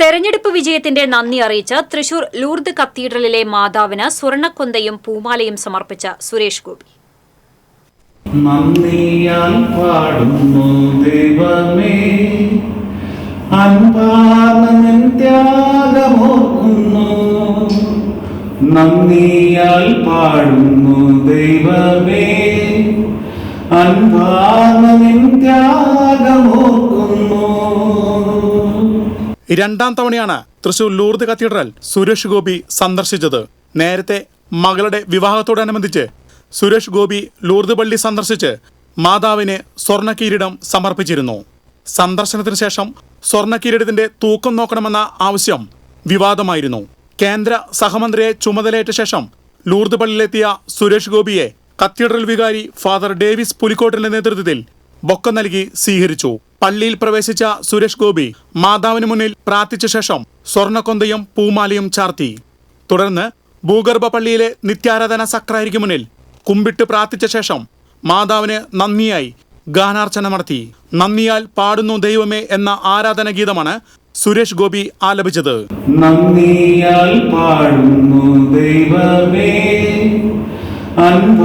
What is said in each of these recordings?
തെരഞ്ഞെടുപ്പ് വിജയത്തിന്റെ നന്ദി അറിയിച്ച് തൃശൂർ ലൂർദ് കത്തീഡ്രലിലെ മാതാവിന് സ്വർണക്കൊന്തയും പൂമാലയും സമർപ്പിച്ച സുരേഷ് ഗോപി. പാടുന്നു ദൈവമേ. അൻപാർന്ന നിൻ രണ്ടാം തവണയാണ് തൃശൂർ ലൂർദ് കത്തീഡ്രൽ സുരേഷ് ഗോപി സന്ദർശിച്ചത്. നേരത്തെ മകളുടെ വിവാഹത്തോടനുബന്ധിച്ച് സുരേഷ് ഗോപി ലൂർദ് പള്ളി സന്ദർശിച്ച് മാതാവിന് സ്വർണ കിരീടം സമർപ്പിച്ചിരുന്നു. സന്ദർശനത്തിന് ശേഷം സ്വർണ കിരീടത്തിന്റെ തൂക്കം നോക്കണമെന്ന ആവശ്യം വിവാദമായിരുന്നു. കേന്ദ്ര സഹമന്ത്രിയെ ചുമതലയേറ്റ ശേഷം ലൂർദ് പള്ളിയിലെത്തിയ സുരേഷ് ഗോപിയെ കത്തീഡ്രൽ വികാരി ഫാദർ ഡേവിസ് പുലിക്കോട്ടിന്റെ നേതൃത്വത്തിൽ ബൊക്ക നൽകി സ്വീകരിച്ചു. പള്ളിയിൽ പ്രവേശിച്ച സുരേഷ് ഗോപി മാതാവിന് മുന്നിൽ പ്രാർത്ഥിച്ച ശേഷം സ്വർണക്കൊന്തയും പൂമാലയും ചാർത്തി. തുടർന്ന് ഭൂഗർഭ പള്ളിയിലെ നിത്യാരാധന സക്രാരിക്ക് മുന്നിൽ കുമ്പിട്ട് പ്രാർത്ഥിച്ച ശേഷം മാതാവിന് നന്ദിയായി ഗാനാർച്ചന നടത്തി. നന്ദിയാൽ പാടുന്നു ദൈവമേ എന്ന ആരാധന ഗീതമാണ് സുരേഷ് ഗോപി ആലപിച്ചത്. നന്ദിയാൽ പാടുന്നു ദൈവമേ അൻപാർന്ന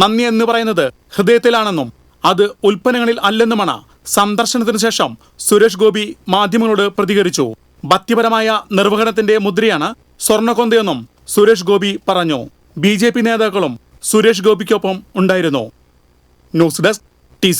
നന്ദി എന്ന് പറയുന്നത് ഹൃദയത്തിലാണെന്നും അത് ഉൽപ്പന്നങ്ങളിൽ അല്ലെന്നുമാണ്. സന്ദർശനത്തിന് ശേഷം സുരേഷ് ഗോപി മാധ്യമങ്ങളോട് പ്രതികരിച്ചു. ഭക്തിപരമായ നിർവഹണത്തിന്റെ മുദ്രയാണ് സ്വർണക്കൊന്തയെന്നും സുരേഷ് ഗോപി പറഞ്ഞു. ബി നേതാക്കളും സുരേഷ് ഗോപിക്കൊപ്പം ഉണ്ടായിരുന്നു. News desk T